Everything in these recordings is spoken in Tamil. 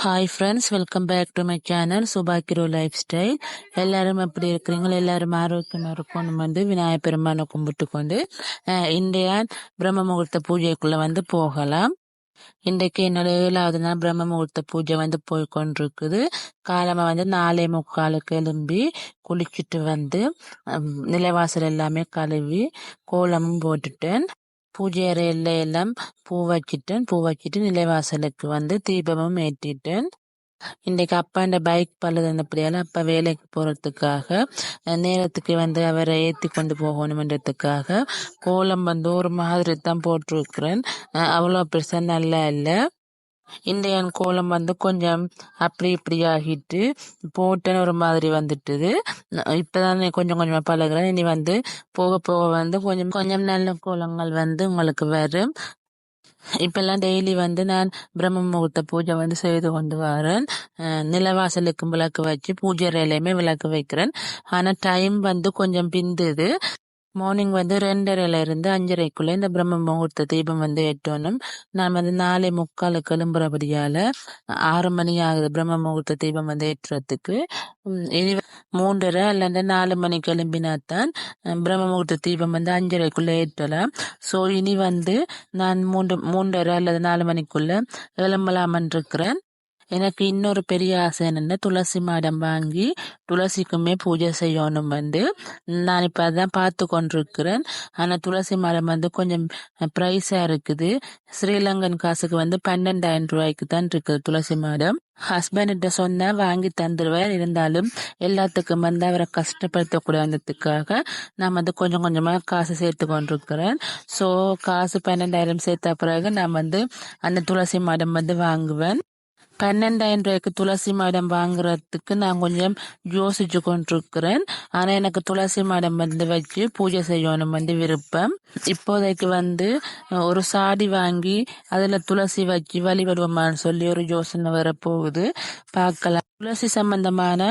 Hi friends welcome back to my channel சுபாக்கிரோ lifestyle எல்லாரும் எப்படி இருக்கிறீங்களோ எல்லாரும் ஆரோக்கியமாக இருக்கணும் வந்து விநாயகர் பெருமானை கும்பிட்டு கொண்டு இந்தியா இன்றைய பிரம்ம முகூர்த்த பூஜைக்குள்ளே வந்து போகலாம். இன்றைக்கு என்னோட ஏழாவது நாள் பிரம்ம முகூர்த்த பூஜை வந்து போய் கொண்டிருக்குது காலமாக வந்து நாலே முக்காலுக்கு எலும்பி குளிச்சுட்டு வந்து நிலைவாசல் எல்லாமே கழுவி கோலமும் போட்டுட்டேன். பூஜை அறையில எல்லாம் பூ வச்சிட்டேன். பூ வச்சிட்டு நிலைவாசலுக்கு வந்து தீபமும் ஏற்றிட்டேன். இன்னைக்கு அப்பாண்ட பைக் பழுதுனப்படியால அப்பா வேலைக்கு போகிறதுக்காக நேரத்துக்கு வந்து அவரை ஏற்றி கொண்டு போகணுமன்றதுக்காக கோலம் வந்து ஒரு மாதிரி தான் போட்டிருக்கிறேன். அவ்வளோ பிரச்சனை நல்லா இல்லை. இந்தியன் கோலம் வந்து கொஞ்சம் அப்படி இப்படி ஆகிட்டு போட்டேன்னு ஒரு மாதிரி வந்துட்டுது. இப்போதான் கொஞ்சம் கொஞ்சமாக பழகுறேன். இனி வந்து போக போக வந்து கொஞ்சம் கொஞ்சம் நல்ல கோலங்கள் வந்து உங்களுக்கு வரும். இப்பெல்லாம் டெய்லி வந்து நான் பிரம்ம முகூர்த்த பூஜை வந்து செய்து கொண்டு வரேன். நிலவாசலுக்கும் விளக்கு வச்சு பூஜை அறையிலையுமே விளக்கு வைக்கிறேன். ஆனால் டைம் வந்து கொஞ்சம் பிந்துது. மார்னிங் வந்து ரெண்டரைல இருந்து அஞ்சரைக்குள்ள இந்த பிரம்ம முகூர்த்த தீபம் வந்து எட்டணும். நான் வந்து நாலே முக்காலுக்கு கிளம்புறபடியால் ஆறு மணி ஆகுது பிரம்ம முகூர்த்த தீபம் வந்து ஏற்றுறதுக்கு இனி மூன்றரை அல்லது நாலு மணி கிளம்பினாத்தான் பிரம்ம முகூர்த்த தீபம் வந்து அஞ்சரைக்குள்ள ஏற்றலாம். ஸோ இனி வந்து நான் மூன்று மூன்றரை அல்லது நாலு மணிக்குள்ள கிளம்பலாமன் இருக்கிறேன் எனக்கு இன்னொரு பெரிய ஆசை என்னென்னா துளசி மாடம் வாங்கி துளசிக்குமே பூஜை செய்யணும் வந்து. நான் இப்போ அதான் பார்த்து கொண்டிருக்கிறேன். ஆனால் துளசி மாடம் வந்து கொஞ்சம் ப்ரைஸாக இருக்குது. ஸ்ரீலங்கன் காசுக்கு வந்து பன்னெண்டாயிரம் ரூபாய்க்கு தான் இருக்குது துளசி மாடம். ஹஸ்பண்ட்ட சொன்னேன் வாங்கி தந்துடுவார் இருந்தாலும் எல்லாத்துக்கும் வந்து அவரை கஷ்டப்படுத்தக்கூடாதுக்காக நான் வந்து கொஞ்சம் கொஞ்சமாக காசு சேர்த்து கொண்டிருக்கிறேன். ஸோ காசு பன்னெண்டாயிரம் சேர்த்த பிறகு நான் வந்து அந்த துளசி மாடம் வந்து வாங்குவேன். பன்னெண்டாயிரம் ரூபாய்க்கு துளசி மாடம் வாங்குறதுக்கு நான் கொஞ்சம் யோசிச்சு கொண்டிருக்கிறேன். ஆனா எனக்கு துளசி மாடம் வந்து வச்சு பூஜை செய்யணும் வந்து விருப்பம். இப்போதைக்கு வந்து ஒரு சாடி வாங்கி அதுல துளசி வச்சு வழிபடுவோமான்னு சொல்லி ஒரு யோசனை வரப்போகுது. பார்க்கலாம். துளசி சம்பந்தமான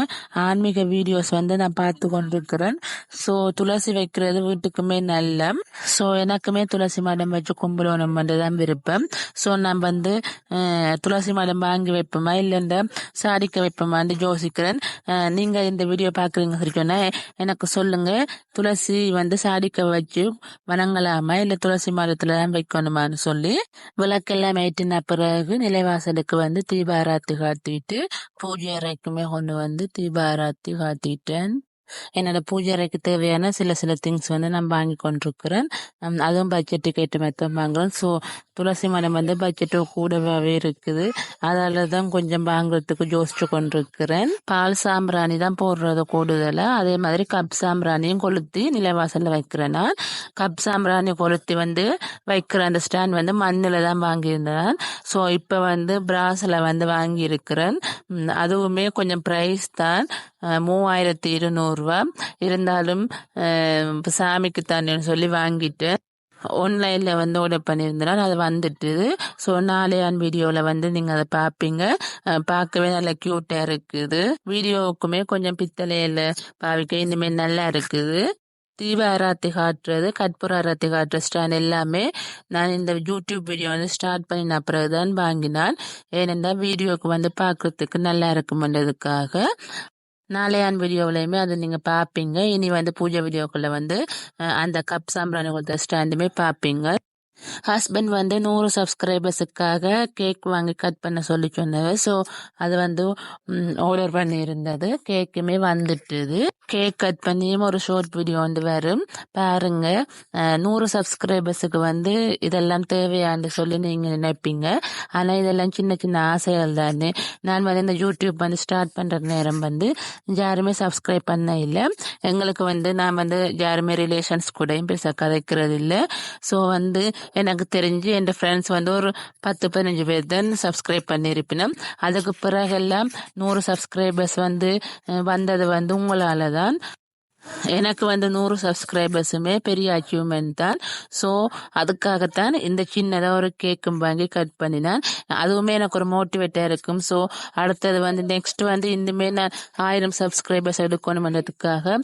ஆன்மீக வீடியோஸ் வந்து நான் பார்த்து கொண்டிருக்கிறேன். ஸோ துளசி வைக்கிறது வீட்டுக்குமே நல்ல. ஸோ எனக்குமே துளசி மாடம் வச்சு கும்பிடணும் தான் விருப்பம். ஸோ நான் வந்து துளசி மாடம் வாங்கி வைப்போமா சாரிக்க சாடிக்க வைப்போமான்னு யோசிக்கிறேன். நீங்கள் இந்த வீடியோ பார்க்குறீங்க சொன்னா எனக்கு சொல்லுங்க துளசி வந்து சாரிக்க வச்சு வணங்கலாமா இல்லை துளசி மரத்தில் தான் வைக்கணுமான்னு சொல்லி. விளக்கெல்லாம் ஏற்றின பிறகு நிலைவாசலுக்கு வந்து தீபாராத்தி காத்திட்டு பூஜை அறைக்குமே கொண்டு வந்து தீபாராத்தி காட்டிட்டேன் என்னோட பூஜை அறைக்கு தேவையான சில சில திங்ஸ் வந்து நான் வாங்கி கொண்டிருக்கிறேன். அதுவும் பட்ஜெட்டுக்கு ஏற்ற மாதிரி தான் வாங்குறேன். ஸோ துளசி மரம் வந்து பட்ஜெட்டு கூடவே இருக்குது. அதால தான் கொஞ்சம் வாங்குறதுக்கு யோசிச்சு கொண்டிருக்கிறேன். பால் சாம்பிராணி தான் போடுறது கூடுதலாக அதே மாதிரி கப் சாம்பிராணியும் கொளுத்தி நிலவாசலில் வைக்கிறேன் நான். கப் சாம்பிராணி கொளுத்தி வந்து வைக்கிற அந்த ஸ்டாண்ட் வந்து மண்ணில் தான் வாங்கியிருந்தேன். ஸோ இப்போ வந்து பிராஸில் வந்து வாங்கியிருக்கிறேன். அதுவுமே கொஞ்சம் ப்ரைஸ் தான். மூவாயிரத்தி இருநூறுவா. இருந்தாலும் சாமிக்கு தானேன்னு சொல்லி வாங்கிட்டு ஆன்லைனில் வந்து ஆர்டர் பண்ணியிருந்தேன் அது வந்துட்டு. ஸோ நாளையான் வீடியோவில் வந்து நீங்கள் அதை பார்ப்பீங்க பார்க்கவே நல்லா க்யூட்டாக இருக்குது. வீடியோவுக்குமே கொஞ்சம் பித்தளையில் பாவிக்க இனிமேல் நல்லா இருக்குது. தீப ஆராத்தி காட்டுறது கற்பூர ஆராத்தி காட்டுற ஸ்டாண்ட் எல்லாமே நான் இந்த யூடியூப் வீடியோ வந்து ஸ்டார்ட் பண்ணின பிறகுதான் வாங்கினான். ஏனென்றால் வீடியோவுக்கு வந்து பார்க்கறதுக்கு நல்லா இருக்குமென்றதுக்காக நாளையான் வீடியோவிலையுமே அது நீங்கள் பார்ப்பீங்க இனி வந்து பூஜை வீடியோக்குள்ள வந்து அந்த கப் சாம்பிராணி கொடுத்த ஸ்டாண்டுமே பார்ப்பீங்க ஹஸ்பண்ட் வந்து நூறு சப்ஸ்கிரைபர்ஸுக்காக கேக் வாங்கி கட் பண்ண சொல்லி சொன்னவர். ஸோ அது வந்து ஆர்டர் பண்ணியிருந்தது. கேக்குமே வந்துட்டுது. கேக் கட் பண்ணியும் ஒரு ஷார்ட் வீடியோ வந்து வரும். பாருங்க. நூறு சப்ஸ்கிரைபர்ஸுக்கு வந்து இதெல்லாம் தேவையான்னு சொல்லி நீங்கள் நினைப்பீங்க. ஆனால் இதெல்லாம் சின்ன சின்ன ஆசைகள் தானே. நான் வந்து இந்த யூடியூப் வந்து ஸ்டார்ட் பண்ணுற நேரம் வந்து யாருமே சப்ஸ்கிரைப் பண்ண இல்லை. எங்களுக்கு வந்து நான் வந்து யாருமே ரிலேஷன்ஸ் கூடயும் பெருசாக கதைக்கிறது இல்லை. ஸோ வந்து எனக்கு தெரிஞ்சு என் ஃப்ரெண்ட்ஸ் வந்து ஒரு பத்து பதினஞ்சு பேர் தான் சப்ஸ்கிரைப் பண்ணியிருப்பினோம். அதுக்கு பிறகெல்லாம் நூறு சப்ஸ்கிரைபர்ஸ் வந்து வந்தது வந்து உங்களால் தான் Done. எனக்கு வந்து நூறு சப்ஸ்கிரைபர்ஸுமே பெரிய அச்சீவ்மெண்ட் தான். ஸோ அதுக்காகத்தான் இந்த சின்னதாக ஒரு கேக்கும் வாங்கி கட் பண்ணினேன். அதுவுமே எனக்கு ஒரு மோட்டிவேட்டாக இருக்கும். ஸோ அடுத்தது வந்து நெக்ஸ்ட் வந்து இனிமேல் நான் ஆயிரம் சப்ஸ்கிரைபர்ஸ் எடுக்கணும்ன்றதுக்காக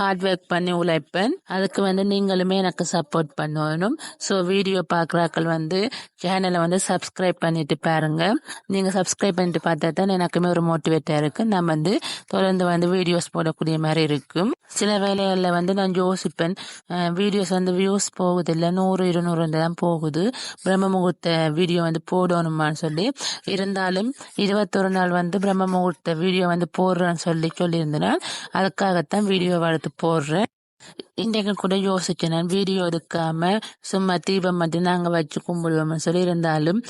ஹார்ட் ஒர்க் பண்ணி உழைப்பேன். அதுக்கு வந்து நீங்களுமே எனக்கு சப்போர்ட் பண்ணணும். ஸோ வீடியோ பார்க்குறாக்கள் வந்து சேனலை வந்து சப்ஸ்கிரைப் பண்ணிட்டு பாருங்க. நீங்கள் சப்ஸ்கிரைப் பண்ணிட்டு பார்த்தா தான் எனக்குமே ஒரு மோட்டிவேட்டாக இருக்கும் நான் வந்து தொடர்ந்து வந்து வீடியோஸ் போடக்கூடிய மாதிரி இருக்கும். சில வேலைகளில் வந்து நான் யோசிப்பேன். வீடியோஸ் வந்து வியூஸ் போகுதில்லை. நூறு இருநூறு தான் போகுது. பிரம்ம முகூர்த்த வீடியோ வந்து போடணுமான்னு சொல்லி. இருந்தாலும் இருபத்தொரு நாள் வந்து பிரம்ம முகூர்த்த வீடியோ வந்து போடுறேன்னு சொல்லி சொல்லியிருந்தனால் அதுக்காகத்தான் வீடியோ எடுத்து போடுறேன். இன்றைக்கு கூட யோசிச்சேன் நான் வீடியோ எடுக்காம சும்மா தீபம் மட்டும் நாங்கள் வச்சு கும்பிடுவோம்னு சொல்லி இருந்தாலும்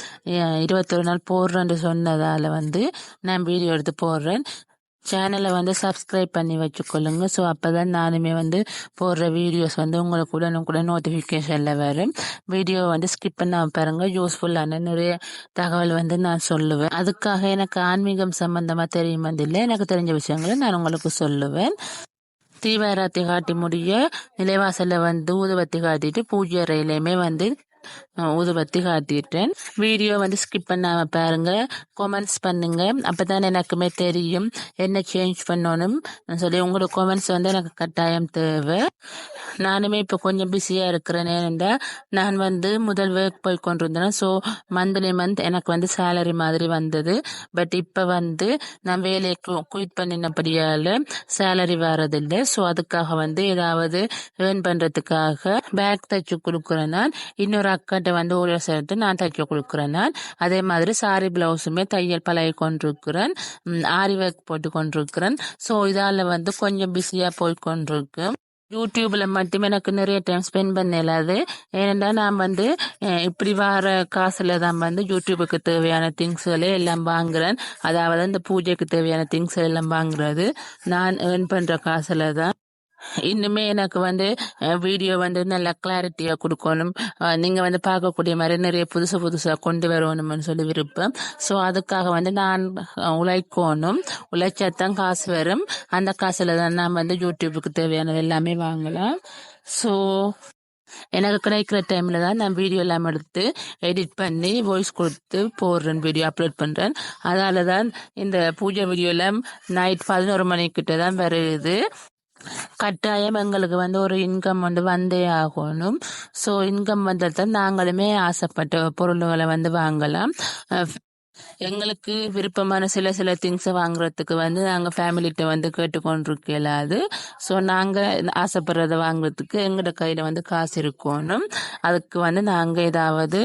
இருபத்தொரு நாள் போடுறேன்னு சொன்னதால வந்து நான் வீடியோ எடுத்து போடுறேன். சேனலை வந்து சப்ஸ்கிரைப் பண்ணி வச்சுக்கொள்ளுங்க. ஸோ அப்போ தான் நானுமே வந்து போடுற வீடியோஸ் வந்து உங்களுக்கு உடனுக்குடன் நோட்டிஃபிகேஷனில் வரும். வீடியோ வந்து ஸ்கிப் பண்ண பாருங்கள் யூஸ்ஃபுல்லான நிறைய தகவல் வந்து நான் சொல்லுவேன். அதுக்காக எனக்கு ஆன்மீகம் சம்பந்தமாக தெரியும் வந்தில்லை எனக்கு தெரிஞ்ச விஷயங்களை நான் உங்களுக்கு சொல்லுவேன். தீபாராத்தி காட்டி முடிய நிலைவாசலில் வந்து ஊதுபத்தி காட்டிட்டு பூஜை அறையிலையுமே வந்து அஹ், ஊதுபத்தி காட்டிட்டேன். வீடியோ வந்து ஸ்கிப் பண்ணாம பாருங்க. கமெண்ட்ஸ் பண்ணுங்க. அப்பதான் எனக்குமே தெரியும். என்ன சேஞ்ச் பண்ணணும்? சொல்லி உங்களோட கமெண்ட்ஸ் வந்து எனக்கு கட்டாயம் தேவை. நானுமே இப்போ கொஞ்சம் பிஸியாக இருக்கிறேன். ஏனென்றா நான் வந்து முதல் ஒர்க் போய் கொண்டிருந்தேன் ஸோ மந்த்லி மந்த் எனக்கு வந்து சேலரி மாதிரி வந்தது. பட் இப்போ வந்து நான் வேலையை குயிட் பண்ணினபடியால் சேலரி வர்றதில்லை ஸோ அதுக்காக வந்து ஏதாவது ஏர்ன் பண்ணுறதுக்காக பேக் தைச்சு கொடுக்குறேன் நான். இன்னொரு அக்காட்ட வந்து ஒரு சேர்த்து நான் தைக்க கொடுக்குறேன் நான். அதே மாதிரி சாரி பிளவுஸுமே தையல் பழகி கொண்டிருக்கிறேன். ஆரி ஒர்க் போட்டு கொண்டிருக்கிறேன். ஸோ இதால் வந்து கொஞ்சம் பிஸியாக போய் கொண்டிருக்கு யூடியூப்பில் மட்டும் எனக்கு நிறைய டைம் ஸ்பெண்ட் பண்ணலாது. ஏனென்றால் நான் வந்து இப்படி வர காசில் தான் வந்து யூடியூபுக்கு தேவையான திங்ஸ்களே எல்லாம் வாங்குறேன். அதாவது இந்த பூஜைக்கு தேவையான திங்ஸ் எல்லாம் வாங்குறது. நான் ஏர்ன் பண்ணுற காசில் தான். இன்னுமே எனக்கு வந்து வீடியோ வந்து நல்ல கிளாரிட்டியாக கொடுக்கணும். நீங்கள் வந்து பார்க்கக்கூடிய மாதிரி நிறைய புதுசு புதுசாக கொண்டு வரணும்னு சொல்லி விருப்பம். ஸோ அதுக்காக வந்து நான் உழைக்கணும். உழைச்சாதான் காசு வரும். அந்த காசில் தான் நான் வந்து யூடியூபுக்கு தேவையானது எல்லாமே வாங்கலாம். ஸோ எனக்கு கிடைக்கிற டைமில் தான் நான் வீடியோ எல்லாம் எடுத்து எடிட் பண்ணி வாய்ஸ் கொடுத்து போடுறேன் வீடியோ அப்லோட் பண்ணுறேன் அதால தான் இந்த பூஜை வீடியோ எல்லாம் நைட் பதினோரு மணிக்கிட்ட தான் வருது. கட்டாயம் எங்களுக்கு வந்து ஒரு இன்கம் வந்து வந்தே ஆகணும். ஸோ இன்கம் வந்தால் தான் நாங்களுமே ஆசைப்பட்ட பொருள்களை வந்து வாங்கலாம். எங்களுக்கு விருப்பமான சில சில திங்ஸை வாங்குறதுக்கு வந்து நாங்கள் ஃபேமிலிகிட்ட வந்து கேட்டுக்கொண்டிருக்க இயலாது ஸோ நாங்கள் ஆசைப்படுறத வாங்குறதுக்கு எங்களோட கையில் வந்து காசு இருக்கணும். அதுக்கு வந்து நாங்கள் ஏதாவது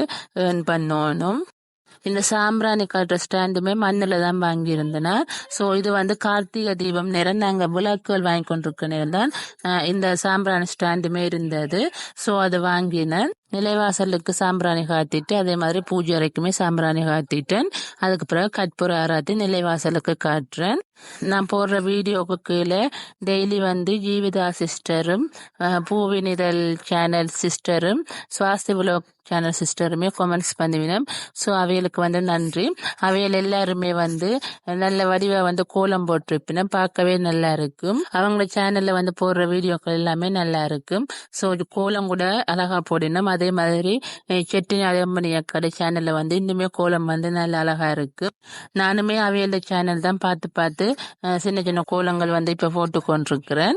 ஏர்ன் பண்ணணும். இந்த சாம்பிராணி காட்டுற ஸ்டாண்டுமே மண்ணில் தான் வாங்கியிருந்தன. ஸோ இது வந்து கார்த்திகை தீபம் நேரம் நாங்கள் விளக்குகள் வாங்கி கொண்டிருக்க நேரம் தான் இந்த சாம்பிராணி ஸ்டாண்டுமே இருந்தது. ஸோ அதை வாங்கினேன். நிலைவாசலுக்கு சாம்பிராணி காத்திட்டு அதே மாதிரி பூஜை அறைக்குமே சாம்பிராணி காத்திட்டேன். அதுக்கு பிறகு கற்பூர ஆராத்தி நிலைவாசலுக்கு காட்டுறேன். நான் போடுற வீடியோவுக்கு கீழே டெய்லி வந்து ஜீவிதா சிஸ்டரும் பூவினிதல் பூவினிதழ் சேனல் சிஸ்டரும் சுவாஸ்தி விலோக் சேனல் சிஸ்டருமே கமெண்ட்ஸ் பண்ணுவினோம் ஸோ அவைகளுக்கு வந்து நன்றி. அவைகள் எல்லாருமே வந்து நல்ல வடிவாக வந்து கோலம் போட்டிருப்பினோம் பார்க்கவே நல்லா இருக்கும். அவங்க சேனலில் வந்து போடுற வீடியோக்கள் எல்லாமே நல்லா இருக்கும். ஸோ கோலம் கூட அழகா போடினோம் அதே மாதிரி செட்டினி அலம்பணி கடை சேனலில் வந்து இன்னுமே கோலம் வந்து நல்ல அழகா இருக்கு. நானுமே அவையில் சேனல் தான் பார்த்து பார்த்து சின்ன சின்ன கோலங்கள் வந்து இப்போ போட்டு கொண்டிருக்கிறேன்.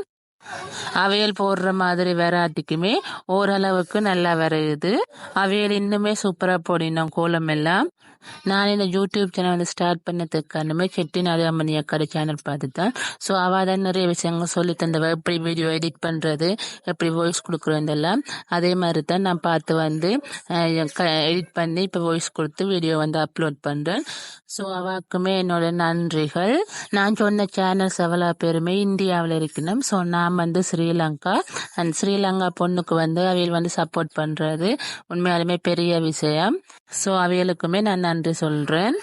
அவையல் போடுற மாதிரி வெராட்டிக்குமே ஓரளவுக்கு நல்லா வருது அவையல் இன்னுமே சூப்பராக போடினோம் கோலம் எல்லாம். நான் இந்த யூடியூப் சேனல் வந்து ஸ்டார்ட் காரணமே செட்டிநாடு அம்மணி அக்காடு சேனல் பார்த்து தான் ஸோ அவள் தான் நிறைய விஷயங்கள் சொல்லி தந்தவ எப்படி வீடியோ எடிட் பண்ணுறது எப்படி வாய்ஸ் கொடுக்குறதெல்லாம் அதே மாதிரி தான் நான் பார்த்து வந்து எடிட் பண்ணி இப்போ வாய்ஸ் கொடுத்து வீடியோ வந்து அப்லோட் பண்ணுறேன் ஸோ அவாக்குமே என்னோட நன்றிகள் நான் சொன்ன சேனல்ஸ் எவ்வளோ பேருமே இந்தியாவில் இருக்கணும் ஸோ நான் வந்து ஸ்ரீலங்கா அண்ட் ஸ்ரீலங்கா பொண்ணுக்கு வந்து அவையில் வந்து சப்போர்ட் பண்ணுறது உண்மையாலுமே பெரிய விஷயம் ஸோ அவைகளுக்குமே நான் நன்றி சொல்கிறேன்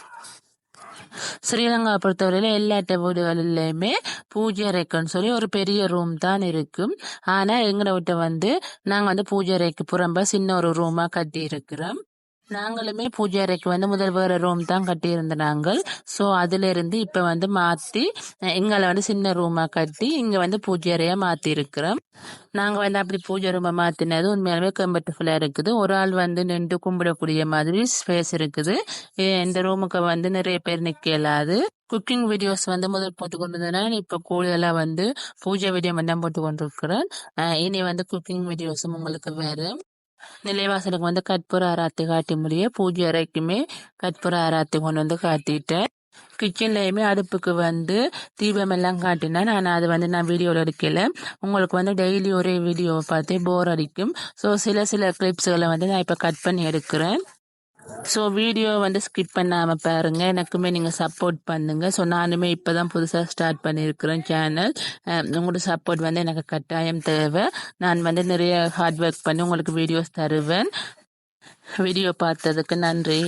ஸ்ரீலங்கா பொறுத்தவரையில எல்லா வீடுகளிலுமே பூஜை அறைக்குன்னு சொல்லி ஒரு பெரிய ரூம் தான் இருக்கும். ஆனா எங்களை விட்ட வந்து நாங்க வந்து பூஜை அறைக்கு புறம்ப சின்ன ஒரு ரூமா கட்டி இருக்கிறோம் நாங்களுமே பூஜை அறைக்கு வந்து முதல் வேற ரூம் தான் கட்டியிருந்த நாங்கள். ஸோ அதுல இருந்து இப்ப வந்து மாத்தி எங்களை வந்து சின்ன ரூமா கட்டி இங்க வந்து பூஜை அறையாக மாத்தி இருக்கிறோம் நாங்க வந்து அப்படி பூஜை ரூமை மாத்தினது உண்மையாலுமே கம்ஃபர்டபுல்லா இருக்குது. ஒரு ஆள் வந்து நின்று கும்பிடக்கூடிய மாதிரி ஸ்பேஸ் இருக்குது. இந்த ரூமுக்கு வந்து நிறைய பேர் நிக்க இயலாது குக்கிங் வீடியோஸ் வந்து முதல் போட்டு கொண்டிருந்தேன் இப்போ கூடுதலாக வந்து பூஜை வீடியோ மட்டும் போட்டு கொண்டிருக்கிறேன் இனி வந்து குக்கிங் வீடியோஸும் உங்களுக்கு வேறு. நிலைவாசலுக்கு வந்து கற்பூர ஆராத்தி காட்டி முடிய பூஜை அறைக்குமே கற்பூர ஆராத்தி கொண்டு வந்து காட்டிட்டேன் கிச்சன்லேயுமே அடுப்புக்கு வந்து தீபம் எல்லாம் காட்டினா நான் அது வந்து நான் வீடியோவில் எடுக்கல உங்களுக்கு வந்து டெய்லி ஒரே வீடியோவை பார்த்து போர் அடிக்கும் ஸோ சில சில கிளிப்ஸ்களை வந்து நான் இப்போ கட் பண்ணி எடுக்கிறேன் ஸோ வீடியோ வந்து ஸ்கிப் பண்ணாமல் பாருங்க. எனக்குமே நீங்கள் சப்போர்ட் பண்ணுங்க. ஸோ நானுமே இப்போ தான் புதுசாக ஸ்டார்ட் பண்ணியிருக்கிறேன் சேனல் உங்களோட சப்போர்ட் வந்து எனக்கு கட்டாயம் தேவை. நான் வந்து நிறைய ஹார்ட் ஒர்க் பண்ணி உங்களுக்கு வீடியோஸ் தருவேன். வீடியோ பார்த்ததுக்கு நன்றி.